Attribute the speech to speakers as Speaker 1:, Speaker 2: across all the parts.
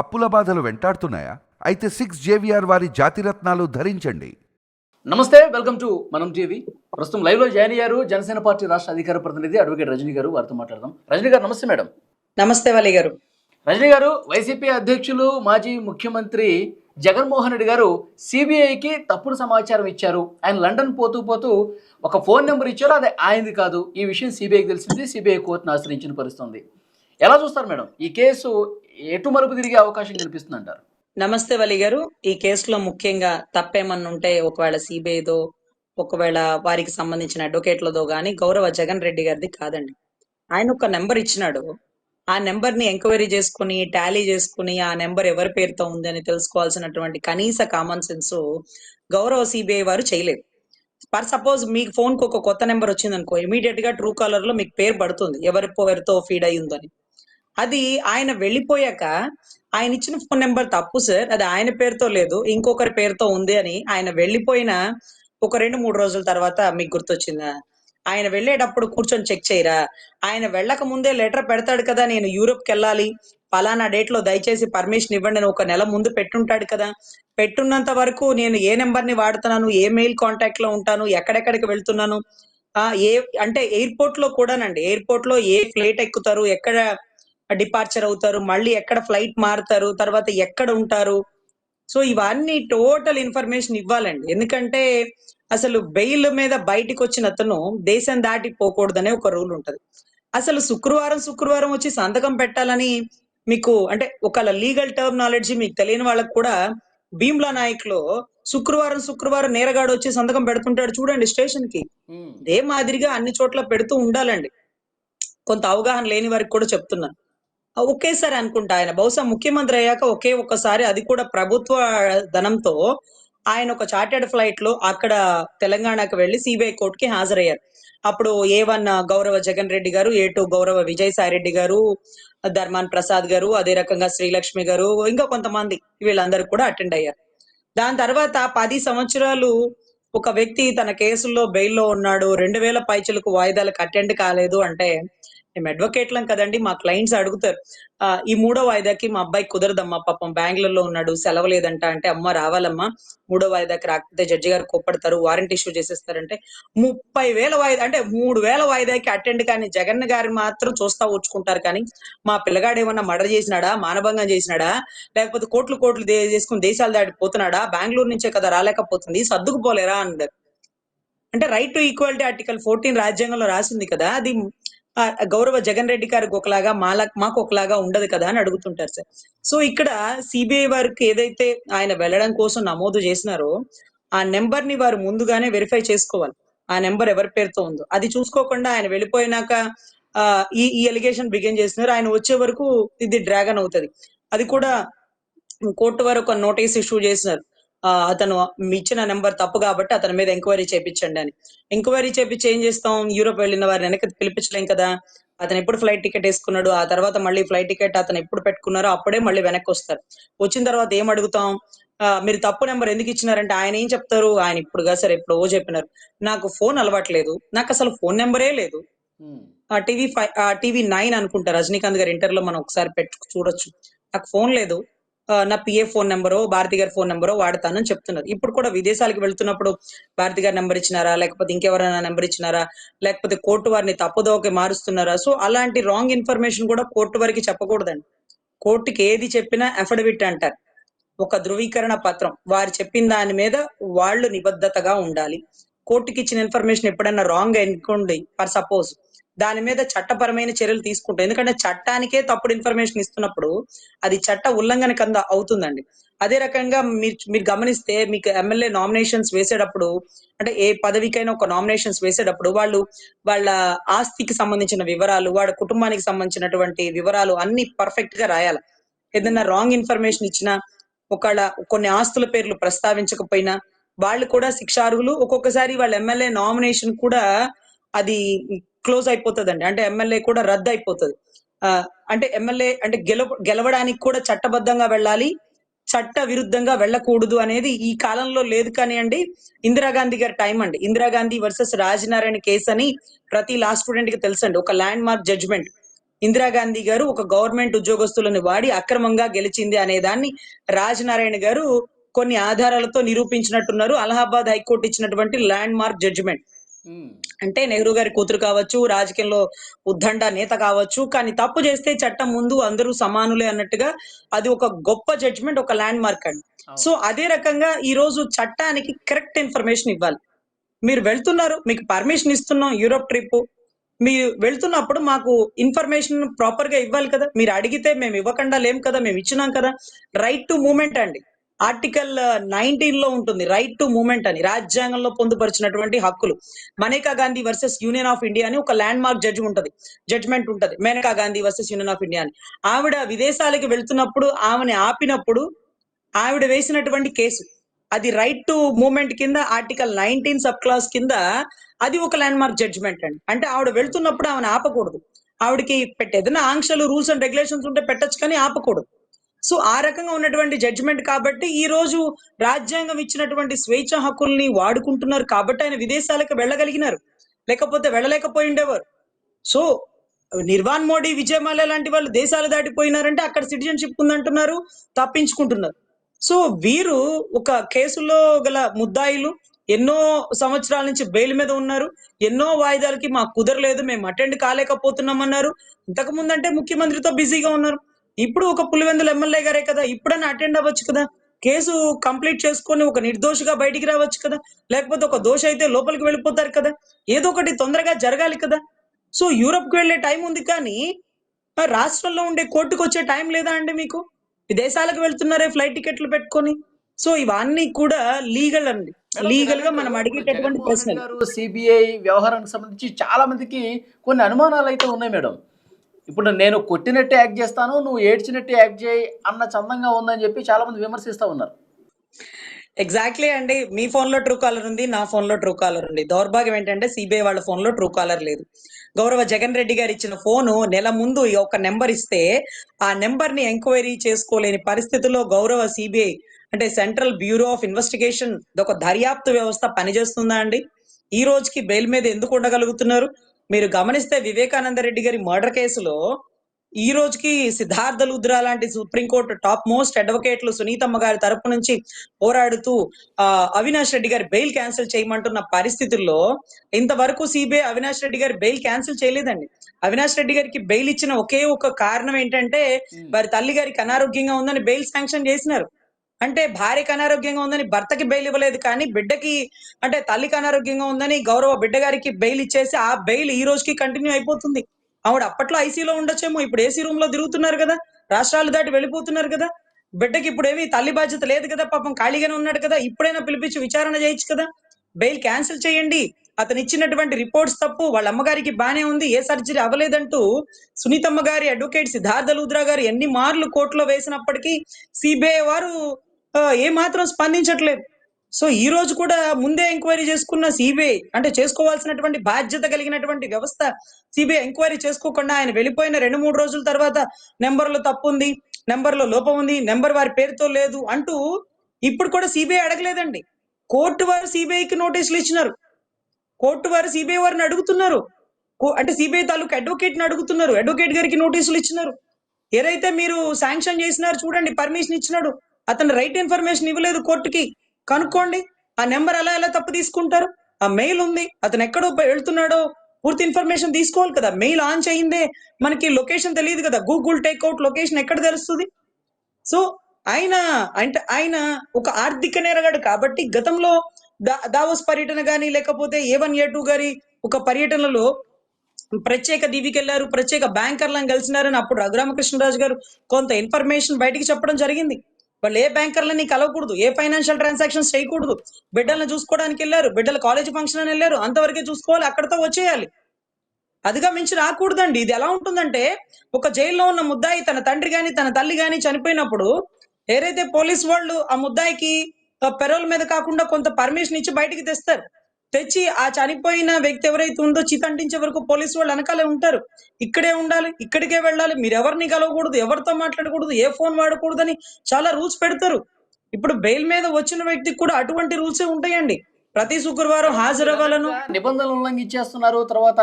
Speaker 1: అప్పుల బాధలు వెంటాడుతున్నాయా? అయితే సిక్స్ జేవిఆర్ వారి జాతిరత్నాలు ధరించండి.
Speaker 2: నమస్తే వెల్కమ్ టు మనం టీవీ ప్రస్తుతం లైవ్లో జాయిన్ అయ్యారు జనసేన పార్టీ రాష్ట్ర అధికార ప్రతినిధి అడ్వకేట్ రజనీ గారు. వారితో మాట్లాడదాం. రజనీ గారు నమస్తే మేడం.
Speaker 3: నమస్తే వాలి గారు.
Speaker 2: రజనీ గారు వైసీపీ అధ్యక్షులు మాజీ ముఖ్యమంత్రి జగన్మోహన్ రెడ్డి గారు సిబిఐకి తప్పుడు సమాచారం ఇచ్చారు. ఆయన లండన్ పోతూ పోతూ ఒక ఫోన్ నెంబర్ ఇచ్చారు. అది ఆయనది కాదు. ఈ విషయం సిబిఐకి తెలిసింది. సిబిఐ కోర్టును ఆశ్రయించిన పరిస్థితుంది ఎలా చూస్తారు మేడం? ఈ కేసు ఎటు మలుపు తిరిగే అవకాశం కనిపిస్తుంది అంటారు
Speaker 3: నమస్తే వలి గారు. ఈ కేసులో ముఖ్యంగా తప్పేమన్నా ఉంటే ఒకవేళ సిబిఐదో ఒకవేళ వారికి సంబంధించిన అడ్వకేట్లతో గాని గౌరవ జగన్ రెడ్డి గారిది కాదండి. ఆయన ఒక నెంబర్ ఇచ్చినాడు. ఆ నెంబర్ని ఎంక్వైరీ చేసుకుని టాలీ చేసుకుని ఆ నెంబర్ ఎవరి పేరుతో ఉంది అని తెలుసుకోవాల్సినటువంటి కనీస కామన్ సెన్స్ గౌరవ సిబిఐ వారు చేయలేదు. ఫర్ సపోజ్ మీకు ఫోన్కు ఒక కొత్త నెంబర్ వచ్చింది అనుకో ఇమీడియట్గా ట్రూ కాలర్లో మీకు పేరు పడుతుంది. ఎవరి పేరుతో ఫీడ్ అయ్యిందని. అది ఆయన వెళ్ళిపోయాక ఆయన ఇచ్చిన ఫోన్ నెంబర్ తప్పు సార్ అది ఆయన పేరుతో లేదు ఇంకొకరి పేరుతో ఉంది అని ఆయన వెళ్ళిపోయిన ఒక రెండు మూడు రోజుల తర్వాత మీకు గుర్తొచ్చిందా? ఆయన వెళ్ళేటప్పుడు కూర్చొని చెక్ చేయరా? ఆయన వెళ్ళక ముందే లెటర్ పెడతాడు కదా నేను యూరోప్కి వెళ్ళాలి పలానా డేట్లో దయచేసి పర్మిషన్ ఇవ్వండి అని ఒక నెల ముందు పెట్టుంటాడు కదా. పెట్టున్నంత వరకు నేను ఏ నెంబర్ని వాడుతున్నాను ఏ మెయిల్ కాంటాక్ట్లో ఉంటాను ఎక్కడెక్కడికి వెళ్తున్నాను? ఏ అంటే ఎయిర్పోర్ట్లో కూడానండి ఎయిర్పోర్ట్లో ఏ ఫ్లైట్ ఎక్కుతారు ఎక్కడ డిపార్చర్ అవుతారు మళ్ళీ ఎక్కడ ఫ్లైట్ మారుతారు తర్వాత ఎక్కడ ఉంటారు. సో ఇవన్నీ టోటల్ ఇన్ఫర్మేషన్ ఇవ్వాలండి. ఎందుకంటే అసలు బెయిల్ మీద బయటికి వచ్చిన అతను దేశం దాటి పోకూడదనే ఒక రూల్ ఉంటది. అసలు శుక్రవారం శుక్రవారం వచ్చి సంతకం పెట్టాలని మీకు అంటే ఒక లీగల్ టర్మ్ నాలెడ్జ్ మీకు తెలియని వాళ్ళకి కూడా భీమ్లా నాయక్లో శుక్రవారం శుక్రవారం నేరగాడు వచ్చి సంతకం పెడుతుంటాడు చూడండి స్టేషన్కి ఇదే మాదిరిగా అన్ని చోట్ల పెడుతూ ఉండాలండి. కొంత అవగాహన లేని వారికి కూడా చెప్తున్నాను. ఒకేసారి అనుకుంటా ఆయన. బహుశా ముఖ్యమంత్రి అయ్యాక ఒకే ఒక్కసారి అది కూడా ప్రభుత్వ ధనంతో ఆయన ఒక చార్టెడ్ ఫ్లైట్లో అక్కడ తెలంగాణకు వెళ్ళి సిబిఐ కోర్టుకి హాజరయ్యారు. అప్పుడు ఏ వన్ గౌరవ జగన్ రెడ్డి గారు ఏ టూ గౌరవ విజయసాయి రెడ్డి గారు ధర్మాన్ ప్రసాద్ గారు అదే రకంగా శ్రీలక్ష్మి గారు ఇంకా కొంతమంది వీళ్ళందరూ కూడా అటెండ్ అయ్యారు. దాని తర్వాత పది సంవత్సరాలు ఒక వ్యక్తి తన కేసుల్లో బెయిల్లో ఉన్నాడు. రెండు వేల పైచలకు వాయిదాలకు అటెండ్ కాలేదు అంటే మేము అడ్వకేట్లం కదండి మా క్లయింట్స్ అడుగుతారు ఆ, ఈ మూడో వాయిదాకి మా అబ్బాయి కుదరదమ్మా పాపం బెంగళూరులో ఉన్నాడు సెలవు లేదంట అంటే అమ్మ రావాలమ్మా మూడో వాయిదాకి రాకపోతే జడ్జి గారు కోప్పడతారు వారంటీ ఇష్యూ చేసేస్తారంటే ముప్పై వేల వాయిదా అంటే మూడు వేల వాయిదాకి అటెండ్ కానీ జగన్ గారిని మాత్రం చూస్తా ఊచుకుంటారు కానీ మా పిల్లగాడు ఏమన్నా మర్డర్ చేసినాడా మానభంగం చేసినాడా లేకపోతే కోట్లు కోట్లు చేసుకుని దేశాలు దాటిపోతున్నాడా బెంగళూరు నుంచే కదా రాలేకపోతుంది సర్దుకుపోలేరా అన్నారు. అంటే right to equality article fourteen రాజ్యాంగంలో రాసింది కదా అది గౌరవ జగన్ రెడ్డి గారికి ఒకలాగా మాలా మాకు ఒకలాగా ఉండదు కదా అని అడుగుతుంటారు సార్. సో ఇక్కడ సిబిఐ వారికి ఏదైతే ఆయన వెళ్ళడం కోసం నమోదు చేసినారో ఆ నెంబర్ని వారు ముందుగానే వెరిఫై చేసుకోవాలి. ఆ నెంబర్ ఎవరి పేరుతో ఉందో. అది చూసుకోకుండా ఆయన వెళ్ళిపోయినాక ఆ ఈ ఈ ఎలిగేషన్ బిగిన్ చేసినారు. ఆయన వచ్చే వరకు ఇది డ్రాగన్ అవుతుంది. అది కూడా కోర్టు వారు ఒక నోటీస్ ఇష్యూ చేసినారు. అతను ఇచ్చిన నెంబర్ తప్పు కాబట్టి అతని మీద ఎంక్వైరీ చేపించండి అని. ఎంక్వైరీ చేపించి ఏం చేస్తాం? యూరోప్ వెళ్ళిన వారిని వెనక్కి పిలిపించలేం కదా? అతను ఎప్పుడు ఫ్లైట్ టికెట్ వేసుకున్నాడు? ఆ తర్వాత మళ్ళీ ఫ్లైట్ టికెట్ అతను ఎప్పుడు పెట్టుకున్నారో అప్పుడే మళ్ళీ వెనక్కి వస్తారు. వచ్చిన తర్వాత ఏం అడుగుతాం? ఆ, మీరు తప్పు నెంబర్ ఎందుకు ఇచ్చినారంటే ఆయన ఏం చెప్తారు? ఆయన ఇప్పుడు కాదు సార్ ఎప్పుడో చెప్పినారు. నాకు ఫోన్ అలవాట్లేదు. నాకు అసలు ఫోన్ నెంబరే లేదు. ఆ టీవీ ఫైవ్ టీవీ నైన్ అనుకుంటా రజనీకాంత్ గారి ఇంటర్లో మనం ఒకసారి పెట్టు చూడొచ్చు. నాకు ఫోన్ లేదు. ఆ, నా పిఏ ఫోన్ నెంబరో భారతి గారి ఫోన్ నెంబరో వాడతానని చెప్తున్నారు. ఇప్పుడు కూడా విదేశాలకు వెళ్తున్నప్పుడు భారతి గారి నెంబర్ ఇచ్చినారా? లేకపోతే ఇంకెవరైనా నెంబర్ ఇచ్చినారా? లేకపోతే కోర్టు వారిని తప్పుదోకి మారుస్తున్నారా? సో అలాంటి రాంగ్ ఇన్ఫర్మేషన్ కూడా కోర్టు వారికి చెప్పకూడదండి. కోర్టుకి ఏది చెప్పినా అఫిడవిట్ అంటారు. ఒక ధృవీకరణ పత్రం. వారు చెప్పిన దాని మీద వాళ్ళు నిబద్ధతగా ఉండాలి. కోర్టుకి ఇచ్చిన ఇన్ఫర్మేషన్ ఎప్పుడైనా రాంగ్ అనుకోండి ఫర్ సపోజ్ దాని మీద చట్టపరమైన చర్యలు తీసుకుంటాం ఎందుకంటే చట్టానికే తప్పుడు ఇన్ఫర్మేషన్ ఇస్తున్నప్పుడు అది చట్ట ఉల్లంఘన కింద అవుతుందండి. అదే రకంగా మీరు మీరు గమనిస్తే మీకు ఎమ్మెల్యే నామినేషన్స్ వేసేటప్పుడు అంటే ఏ పదవికైనా ఒక నామినేషన్స్ వేసేటప్పుడు వాళ్ళు వాళ్ళ ఆస్తికి సంబంధించిన వివరాలు వాళ్ళ కుటుంబానికి సంబంధించినటువంటి వివరాలు అన్ని పర్ఫెక్ట్గా రాయాలి. ఏదైనా రాంగ్ ఇన్ఫర్మేషన్ ఇచ్చినా ఒకళ్ళ కొన్ని ఆస్తుల పేర్లు ప్రస్తావించకపోయినా వాళ్ళు కూడా శిక్షార్హులు. ఒక్కొక్కసారి వాళ్ళ ఎమ్మెల్యే నామినేషన్ కూడా అది క్లోజ్ అయిపోతుందండి. అంటే ఎమ్మెల్యే కూడా రద్దు అయిపోతుంది. ఆ, అంటే ఎమ్మెల్యే అంటే గెలవ గెలవడానికి కూడా చట్టబద్ధంగా వెళ్ళాలి చట్ట విరుద్ధంగా వెళ్ళకూడదు అనేది ఈ కాలంలో లేదు కానీ అండి ఇందిరాగాంధీ గారి టైం అండి. ఇందిరాగాంధీ వర్సెస్ రాజనారాయణ కేసు అని ప్రతి లా స్టూడెంట్కి తెలుసండి. ఒక ల్యాండ్ మార్క్ జడ్జ్మెంట్. ఇందిరాగాంధీ గారు ఒక గవర్నమెంట్ ఉద్యోగస్తులను వాడి అక్రమంగా గెలిచింది అనే దాన్ని రాజనారాయణ గారు కొన్ని ఆధారాలతో నిరూపించినట్టున్నారు. అలహాబాద్ హైకోర్టు ఇచ్చినటువంటి ల్యాండ్ మార్క్ జడ్జిమెంట్. అంటే నెహ్రూ గారి కూతురు కావచ్చు రాజకీయంలో ఉద్దండ నేత కావచ్చు కానీ తప్పు చేస్తే చట్టం ముందు అందరూ సమానులే అన్నట్టుగా అది ఒక గొప్ప జడ్జిమెంట్ ఒక ల్యాండ్ మార్క్ అండి సో అదే రకంగా ఈ రోజు చట్టానికి కరెక్ట్ ఇన్ఫర్మేషన్ ఇవ్వాలి. మీరు వెళ్తున్నారు మీకు పర్మిషన్ ఇస్తున్నాం యూరోప్ ట్రిప్ మీరు వెళ్తున్నప్పుడు మాకు ఇన్ఫర్మేషన్ ప్రాపర్గా ఇవ్వాలి కదా. మీరు అడిగితే మేము ఇవ్వకుండా లేం కదా మేము ఇచ్చినాం కదా. రైట్ టు మూమెంట్ అండి. ఆర్టికల్ నైన్టీన్లో ఉంటుంది రైట్ టు మూమెంట్ అని రాజ్యాంగంలో పొందుపరిచినటువంటి హక్కులు. Maneka Gandhi versus Union of India అని ఒక ల్యాండ్ మార్క్ జడ్జ్ ఉంటుంది జడ్జ్మెంట్ ఉంటుంది Maneka Gandhi versus Union of India అని. ఆవిడ విదేశాలకి వెళ్తున్నప్పుడు ఆమెని ఆపినప్పుడు ఆవిడ వేసినటువంటి కేసు అది రైట్ టు మూమెంట్ కింద ఆర్టికల్ నైన్టీన్ సబ్ క్లాస్ కింద అది ఒక ల్యాండ్ మార్క్ జడ్జిమెంట్ అండి. అంటే ఆవిడ వెళ్తున్నప్పుడు ఆమెను ఆపకూడదు. ఆవిడకి పెట్టే ఏదైనా ఆంక్షలు రూల్స్ అండ్ రెగ్యులేషన్స్ ఉంటే పెట్టొచ్చు కానీ ఆపకూడదు. సో ఆ రకంగా ఉన్నటువంటి జడ్జిమెంట్ కాబట్టి ఈ రోజు రాజ్యాంగం ఇచ్చినటువంటి స్వేచ్ఛ హక్కుల్ని వాడుకుంటున్నారు కాబట్టి ఆయన విదేశాలకు వెళ్ళగలిగినారు. లేకపోతే వెళ్ళలేకపోయి ఉండేవారు సో నిర్వాన్ మోడీ విజయమాల లాంటి వాళ్ళు దేశాలు దాటిపోయినారంటే అక్కడ సిటిజన్షిప్ ఉందంటున్నారు తప్పించుకుంటున్నారు. సో వీరు ఒక కేసులో గల ముద్దాయిలు ఎన్నో సంవత్సరాల నుంచి బెయిల్ మీద ఉన్నారు. ఎన్నో వాయిదాలకి మాకు కుదరలేదు మేము అటెండ్ కాలేకపోతున్నాం అన్నారు ఇంతకు ముందంటే ముఖ్యమంత్రితో బిజీగా ఉన్నారు. ఇప్పుడు ఒక పులివెందుల ఎమ్మెల్యే గారే కదా ఇప్పుడైనా అటెండ్ అవ్వచ్చు కదా? కేసు కంప్లీట్ చేసుకొని ఒక నిర్దోషిగా బయటికి రావచ్చు కదా? లేకపోతే ఒక దోష అయితే లోపలికి వెళ్ళిపోతారు కదా? ఏదో ఒకటి తొందరగా జరగాలి కదా? సో యూరప్కి వెళ్ళే టైం ఉంది కానీ రాష్ట్రంలో ఉండే కోర్టుకు వచ్చే టైం లేదా అండి మీకు? విదేశాలకు వెళ్తున్నారే ఫ్లైట్ టికెట్లు పెట్టుకొని? సో ఇవన్నీ కూడా లీగల్ అండి. లీగల్గా మనం అడిగేటటువంటి ప్రశ్నలు.
Speaker 2: సిబిఐ వ్యవహారానికి సంబంధించి చాలా మందికి కొన్ని అనుమానాలు అయితే ఉన్నాయి మేడం. ఇప్పుడు నేను కొట్టినట్టే యాక్ట్ చేస్తాను నువ్వు ఏడ్చినట్టే యాక్ట్ చేయి అన్న చందంగా ఉందని చెప్పి చాలా మంది విమర్శిస్తూ ఉన్నారు.
Speaker 3: ఎగ్జాక్ట్లీ అండి. మీ ఫోన్లో ట్రూ కాలర్ ఉంది నా ఫోన్లో ట్రూ కాలర్ ఉంది. దౌర్భాగ్యం ఏంటంటే సిబిఐ వాళ్ళ ఫోన్లో ట్రూ కాలర్ లేదు. గౌరవ జగన్ రెడ్డి గారు ఇచ్చిన ఫోను నెల ముందు ఒక నెంబర్ ఇస్తే ఆ నెంబర్ని ఎంక్వైరీ చేసుకోలేని పరిస్థితిలో గౌరవ సిబిఐ అంటే సెంట్రల్ బ్యూరో ఆఫ్ ఇన్వెస్టిగేషన్ ఒక దర్యాప్తు వ్యవస్థ పనిచేస్తుందా అండి? ఈ రోజుకి బెయిల్ మీద ఎందుకు ఉండగలుగుతున్నారు? మీరు గమనిస్తే వివేకానంద రెడ్డి గారి మర్డర్ కేసులో ఈ రోజుకి సిద్ధార్థ లుద్రా లాంటి సుప్రీంకోర్టు టాప్ మోస్ట్ అడ్వకేట్లు సునీతమ్మ గారి తరపు నుంచి పోరాడుతూ ఆ అవినాష్ రెడ్డి గారి బెయిల్ క్యాన్సిల్ చేయమంటున్న పరిస్థితుల్లో ఇంతవరకు సిబిఐ అవినాష్ రెడ్డి గారి బెయిల్ క్యాన్సిల్ చేయలేదండి. అవినాష్ రెడ్డి గారికి బెయిల్ ఇచ్చిన ఒకే ఒక కారణం ఏంటంటే వారి తల్లి గారికి అనారోగ్యంగా ఉందని బెయిల్ శాంక్షన్ చేసినారు. అంటే భార్యకి అనారోగ్యంగా ఉందని భర్తకి బెయిల్ ఇవ్వలేదు కానీ బిడ్డకి అంటే తల్లికి అనారోగ్యంగా ఉందని గౌరవ బిడ్డ గారికి బెయిల్ ఇచ్చేసి ఆ బెయిల్ ఈ రోజుకి కంటిన్యూ అయిపోతుంది. ఆవిడ అప్పట్లో ఐసీలో ఉండొచ్చేమో ఇప్పుడు ఏసీ రూమ్లో తిరుగుతున్నారు కదా రాష్ట్రాలు దాటి వెళ్ళిపోతున్నారు కదా. బిడ్డకి ఇప్పుడు ఏమి తల్లి బాధ్యత లేదు కదా పాపం ఖాళీగానే ఉన్నాడు కదా ఇప్పుడైనా పిలిపించి విచారణ చేయొచ్చు కదా. బెయిల్ క్యాన్సిల్ చేయండి. అతను ఇచ్చినటువంటి రిపోర్ట్స్ తప్పు వాళ్ళ అమ్మగారికి బానే ఉంది ఏ సర్జరీ అవ్వలేదంటూ సునీతమ్మ గారి అడ్వకేట్ సిద్ధార్థ లూద్రా గారు ఎన్ని మార్లు కోర్టులో వేసినప్పటికీ సిబిఐ వారు ఏమాత్రం ఏ మాత్రం స్పందించట్లేదు. సో ఈ రోజు కూడా ముందే ఎంక్వైరీ చేసుకున్న సిబిఐ అంటే చేసుకోవాల్సినటువంటి బాధ్యత కలిగినటువంటి వ్యవస్థ సిబిఐ ఎంక్వైరీ చేసుకోకుండా ఆయన వెళ్ళిపోయిన రెండు మూడు రోజుల తర్వాత నెంబర్లో తప్పు ఉంది నెంబర్లో లోపం ఉంది నెంబర్ వారి పేరుతో లేదు అంటూ ఇప్పుడు కూడా సిబిఐ అడగలేదండి. కోర్టు వారు సిబిఐకి నోటీసులు ఇచ్చినారు. కోర్టు వారు సిబిఐ వారిని అడుగుతున్నారు. కో- అంటే సిబిఐ తాలూకు అడ్వకేట్ని అడుగుతున్నారు. అడ్వకేట్ గారికి నోటీసులు ఇచ్చినారు. ఏదైతే మీరు శాంక్షన్ చేసినారు చూడండి పర్మిషన్ ఇచ్చినాడు. అతను రైట్ ఇన్ఫర్మేషన్ ఇవ్వలేదు కోర్టుకి కనుక్కోండి ఆ నెంబర్ ఎలా ఎలా తప్పు తీసుకుంటారు? ఆ మెయిల్ ఉంది అతను ఎక్కడో వెళ్తున్నాడో పూర్తి ఇన్ఫర్మేషన్ తీసుకోవాలి కదా. మెయిల్ ఆన్ చేయిందే మనకి లొకేషన్ తెలియదు కదా. గూగుల్ టేక్అవుట్ లొకేషన్ ఎక్కడ తెలుస్తుంది? సో ఆయన అంటే ఆయన ఒక ఆర్థిక నేరగాడు కాబట్టి గతంలో దా- దావోస్ పర్యటన కానీ లేకపోతే ఏ వన్ ఏ టూ గారి ఒక పర్యటనలో ప్రత్యేక దీవికి వెళ్ళారు ప్రత్యేక బ్యాంకర్లను కలిసినారని అప్పుడు రఘురామకృష్ణరాజు గారు కొంత ఇన్ఫర్మేషన్ బయటికి చెప్పడం జరిగింది. వాళ్ళు ఏ బ్యాంకర్లని కలవకూడదు ఏ ఫైనాన్షియల్ ట్రాన్సాక్షన్స్ చేయకూడదు. బిడ్డలను చూసుకోవడానికి వెళ్ళారు బిడ్డలు కాలేజ్ ఫంక్షన్ అని వెళ్ళారు అంతవరకే చూసుకోవాలి అక్కడతో వచ్చేయాలి. అదిగా మించి రాకూడదండి. ఇది ఎలా ఉంటుందంటే ఒక జైల్లో ఉన్న ముద్దాయి తన తండ్రి గాని తన తల్లి గాని చనిపోయినప్పుడు ఏదైతే పోలీస్ వాళ్ళు ఆ ముద్దాయికి పెరోల్ మీద కాకుండా కొంత పర్మిషన్ ఇచ్చి బయటికి తెస్తారు తెచ్చి ఆ చనిపోయిన వ్యక్తి ఎవరైతే ఉందో చితంటించే వరకు పోలీసు వాళ్ళు వెనకాలే ఉంటారు. ఇక్కడే ఉండాలి ఇక్కడికే వెళ్ళాలి. మీరు ఎవరిని కలవకూడదు ఎవరితో మాట్లాడకూడదు ఏ ఫోన్ వాడకూడదని చాలా రూల్స్ పెడతారు. ఇప్పుడు బెయిల్ మీద వచ్చిన వ్యక్తికి కూడా అటువంటి రూల్సే ఉంటాయండి. ప్రతి శుక్రవారం హాజరవ్వాలను.
Speaker 2: నిబంధనలు ఉల్లంఘించేస్తున్నారు తర్వాత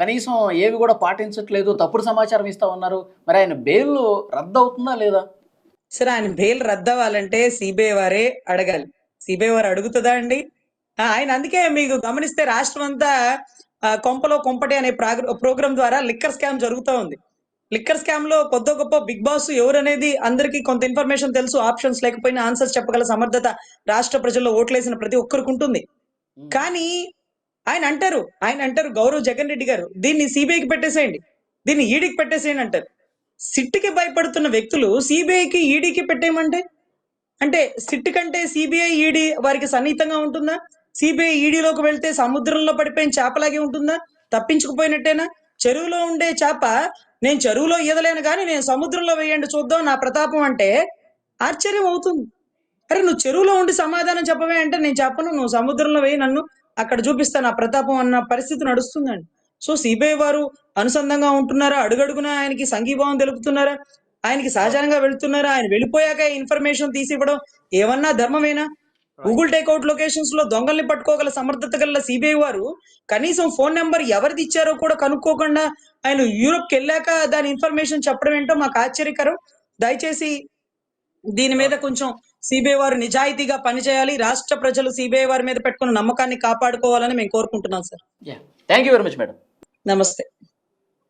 Speaker 2: కనీసం ఏవి కూడా పాటించట్లేదు. తప్పుడు సమాచారం ఇస్తా ఉన్నారు. మరి ఆయన బెయిల్ రద్దు అవుతుందా లేదా?
Speaker 3: సరే ఆయన బెయిల్ రద్దవ్వాలంటే సిబిఐ వారే అడగాలి. సిబిఐ వారు అడుగుతుందా అండి? ఆయన అందుకే మీకు గమనిస్తే రాష్ట్రం అంతా కొంపలో కొంపటి అనే ప్రోగ్రామ్ ద్వారా లిక్కర్ స్కామ్ జరుగుతూ ఉంది. లిక్కర్ స్కామ్లో కొద్ది గొప్ప బిగ్ బాస్ ఎవరు అనేది అందరికీ కొంత ఇన్ఫర్మేషన్ తెలుసు ఆప్షన్స్ లేకపోయినా ఆన్సర్స్ చెప్పగల సమర్థత రాష్ట్ర ప్రజల్లో ఓట్లేసిన ప్రతి ఒక్కరికి ఉంటుంది. కానీ ఆయన అంటారు ఆయన అంటారు గౌరవ్ జగన్ రెడ్డి గారు దీన్ని సిబిఐకి పెట్టేసేయండి దీన్ని ఈడీకి పెట్టేసేయండి అంటారు. సిట్కి భయపడుతున్న వ్యక్తులు సిబిఐకి ఈడీకి పెట్టేయమంటే? అంటే సిట్ కంటే సిబిఐ ఈడీ వారికి సన్నిహితంగా ఉంటుందా? సిబిఐ ఈడీలోకి వెళ్తే సముద్రంలో పడిపోయిన చేపలాగే ఉంటుందా? తప్పించుకుపోయినట్టేనా? చెరువులో ఉండే చేప నేను చెరువులో ఈదలేను కానీ నేను సముద్రంలో వేయండి చూద్దాం నా ప్రతాపం అంటే ఆశ్చర్యం అవుతుంది. అరే నువ్వు చెరువులో ఉండి సమాధానం చెప్పవే అంటే నేను చెప్పను. నువ్వు సముద్రంలో వేయి నన్ను. అక్కడ చూపిస్తాను ఆ ప్రతాపం అన్న పరిస్థితి నడుస్తుందండి. సో సిబిఐ వారు అనుసంధంగా ఉంటున్నారా? అడుగడుగున ఆయనకి సంఘీభావం తెలుపుతున్నారా? ఆయనకి సహజంగా వెళుతున్నారా? ఆయన వెళ్ళిపోయాక ఇన్ఫర్మేషన్ తీసి ఇవ్వడం ఏమన్నా ధర్మమేనా? గూగుల్ టేక్అవుట్ లొకేషన్స్లో దొంగల్ని పట్టుకోగల సమర్థత గల సిబిఐ వారు కనీసం ఫోన్ నెంబర్ ఎవరిది ఇచ్చారో కూడా కనుక్కోకుండా ఆయన యూరోప్కి వెళ్ళాక దాని ఇన్ఫర్మేషన్ చెప్పడం ఏంటో మాకు ఆశ్చర్యకరం. దయచేసి దీని మీద కొంచెం సిబిఐ వారు నిజాయితీగా పనిచేయాలి. రాష్ట్ర ప్రజలు సిబిఐ వారి మీద పెట్టుకున్న నమ్మకాన్ని కాపాడుకోవాలని మేము కోరుకుంటున్నాం sir
Speaker 2: thank you very much madam
Speaker 3: నమస్తే.